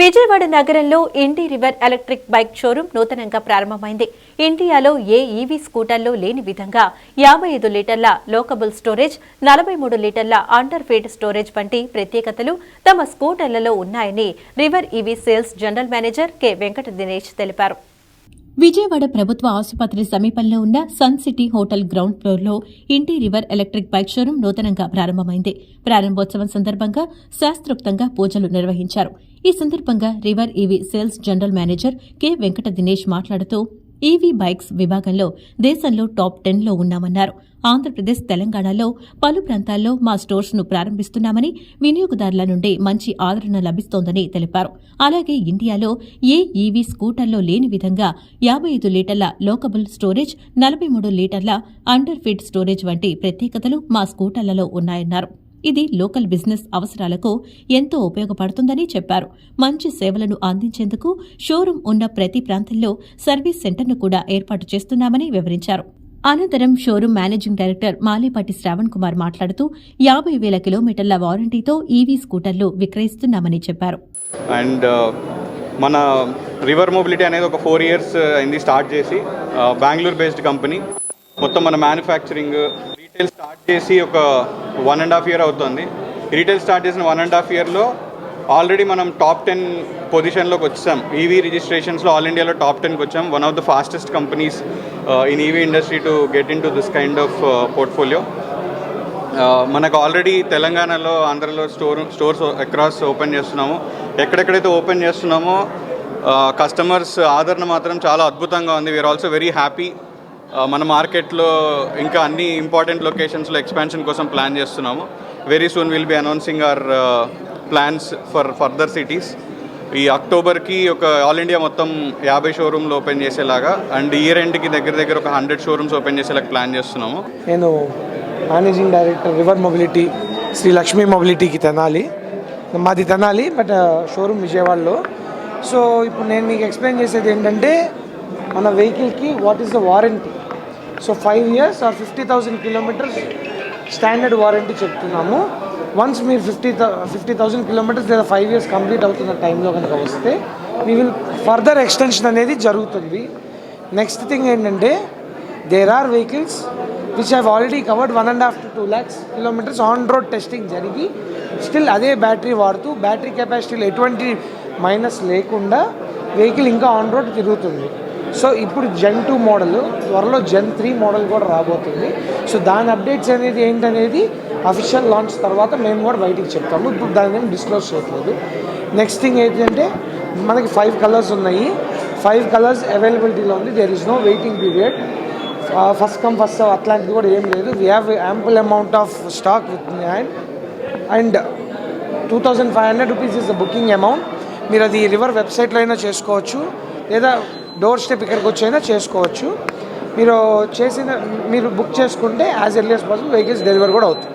విజయవాడ నగరంలో ఇండి River electric bike showroom నూతనంగా ప్రారంభమైంది. ఇండియాలో ఏ ఈవీ స్కూటర్లో లేని విధంగా యాభై ఐదు లీటర్ల లోకబుల్ స్టోరేజ్ నలభై మూడు లీటర్ల అండర్ ఫీడ్ స్టోరేజ్ వంటి ప్రత్యేకతలు తమ స్కూటర్లలో ఉన్నాయని River EV sales general manager K Venkata Dinesh తెలిపారు. విజయవాడ ప్రభుత్వ ఆసుపత్రి సమీపంలో ఉన్న సన్ సిటీ హోటల్ గ్రౌండ్ ఫ్లోర్లో ఇంటి రివర్ ఎలక్ట్రిక్ బైక్ షోరూం నూతనంగా ప్రారంభమైంది. ప్రారంభోత్సవం సందర్భంగా శాస్త్రోక్తంగా పూజలు నిర్వహించారు. ఈ సందర్భంగా River EV sales general manager K Venkata Dinesh మాట్లాడుతూ ఈవీ బైక్స్ విభాగంలో దేశంలో టాప్ టెన్లో ఉన్నామన్నారు. ఆంధ్రప్రదేశ్ తెలంగాణలో పలు ప్రాంతాల్లో మా స్టోర్స్ను ప్రారంభిస్తున్నామని వినియోగదారుల నుండి మంచి ఆదరణ లభిస్తోందని తెలిపారు. అలాగే ఇండియాలో ఏ ఈవీ స్కూటర్లో లేని విధంగా యాభై ఐదు లీటర్ల లోకబుల్ స్టోరేజ్ నలభై మూడు లీటర్ల అండర్ ఫిట్ స్టోరేజ్ వంటి ప్రత్యేకతలు మా స్కూటర్లలో ఉన్నాయన్నారు. ఇది లోకల్ బిజినెస్ అవసరాలకు ఎంతో ఉపయోగపడుతుందని చెప్పారు. మంచి సేవలను అందించేందుకు షోరూం ఉన్న ప్రతి ప్రాంతంలో సర్వీస్ సెంటర్ను కూడా ఏర్పాటు చేస్తున్నామని వివరించారు. అనంతరం showroom managing director Malepati Sravan Kumar మాట్లాడుతూ యాభై వేల కిలోమీటర్ల వారంటీతో ఈవీ స్కూటర్లు విక్రయిస్తున్నామని చెప్పారు. అండ్ మన రివర్ మొబిలిటీ అనేది ఒక ఫోర్ ఇయర్స్ అయింది స్టార్ట్ చేసి బెంగళూరు బేస్డ్ కంపెనీ. మొత్తం మన మ్యానుఫ్యాక్చరింగ్ రీటైల్ స్టార్ట్ చేసి ఒక వన్ అండ్ హాఫ్ ఇయర్ అవుతుంది. రీటైల్ స్టార్ట్ చేసిన వన్ అండ్ హాఫ్ ఇయర్లో ఆల్రెడీ మనం టాప్ టెన్ పొజిషన్లోకి వచ్చాం. ఈవీ రిజిస్ట్రేషన్స్లో ఆల్ ఇండియాలో టాప్ టెన్కి వచ్చాం. One of the fastest companies in EV industry to get in to this kind of portfolio మనకు ఆల్రెడీ తెలంగాణలో ఆంధ్రలో స్టోర్ స్టోర్స్ అక్రాస్ ఓపెన్ చేస్తున్నాము. ఎక్కడెక్కడైతే ఓపెన్ చేస్తున్నామో uh, కస్టమర్స్ ఆదరణ మాత్రం చాలా అద్భుతంగా ఉంది. వీఆర్ ఆల్సో వెరీ హ్యాపీ మన మార్కెట్లో ఇంకా అన్ని ఇంపార్టెంట్ లొకేషన్స్లో ఎక్స్పాన్షన్ కోసం ప్లాన్ చేస్తున్నాము. Very soon will be announcing our plans for further cities ఈ అక్టోబర్కి ఒక ఆల్ ఇండియా మొత్తం యాభై షోరూమ్లు ఓపెన్ చేసేలాగా అండ్ ఇయర్ ఎండ్కి దగ్గర దగ్గర ఒక హండ్రెడ్ షోరూమ్స్ ఓపెన్ చేసేలాగా ప్లాన్ చేస్తున్నాము. నేను managing director River mobility Shri Lakshmi మొబిలిటీకి Tenali. మాది తెనాలి బట్ షోరూమ్ విజయవాడలో. సో ఇప్పుడు నేను మీకు ఎక్స్ప్లెయిన్ చేసేది ఏంటంటే మన వెహికల్కి what is the warranty so five years or fifty thousand kilometres standard warranty చెప్తున్నాము. వన్స్ మీరు ఫిఫ్టీ ఫిఫ్టీ థౌసండ్ కిలోమీటర్స్ లేదా ఫైవ్ ఇయర్స్ కంప్లీట్ అవుతున్న టైంలో కనుక వస్తే మీ విల్ ఫర్దర్ ఎక్స్టెన్షన్ అనేది జరుగుతుంది. నెక్స్ట్ థింగ్ ఏంటంటే there are vehicles which have already covered one and half to two lakhs kilometres on road testing జరిగి స్టిల్ అదే బ్యాటరీ వాడుతూ బ్యాటరీ కెపాసిటీలో ఎటువంటి మైనస్ లేకుండా వెహికల్ ఇంకా ఆన్ రోడ్ తిరుగుతుంది. సో ఇప్పుడు జెన్ టూ మోడల్ త్వరలో జెన్ త్రీ మోడల్ కూడా రాబోతుంది. సో దాని అప్డేట్స్ అనేది ఏంటనేది అఫీషియల్ లాంచ్ తర్వాత మేము కూడా బయటికి చెప్తాము. ఇప్పుడు దాన్ని ఏం డిస్క్లోజ్ చేయట్లేదు. నెక్స్ట్ థింగ్ ఏంటంటే మనకి ఫైవ్ కలర్స్ ఉన్నాయి. ఫైవ్ కలర్స్ అవైలబిలిటీలో ఉంది. There is no waiting period first come first అట్లాంటిది కూడా ఏం లేదు. We have ample amount of stock with hand and two thousand five hundred rupees is the booking amount మీరు అది రివర్ వెబ్సైట్లో అయినా చేసుకోవచ్చు. లేదా డోర్ స్టెప్ ఇక్కడికి వచ్చి అయినా చేసుకోవచ్చు. మీరు చేసిన మీరు బుక్ చేసుకుంటే as early as possible vehicles deliver కూడా అవుతుంది.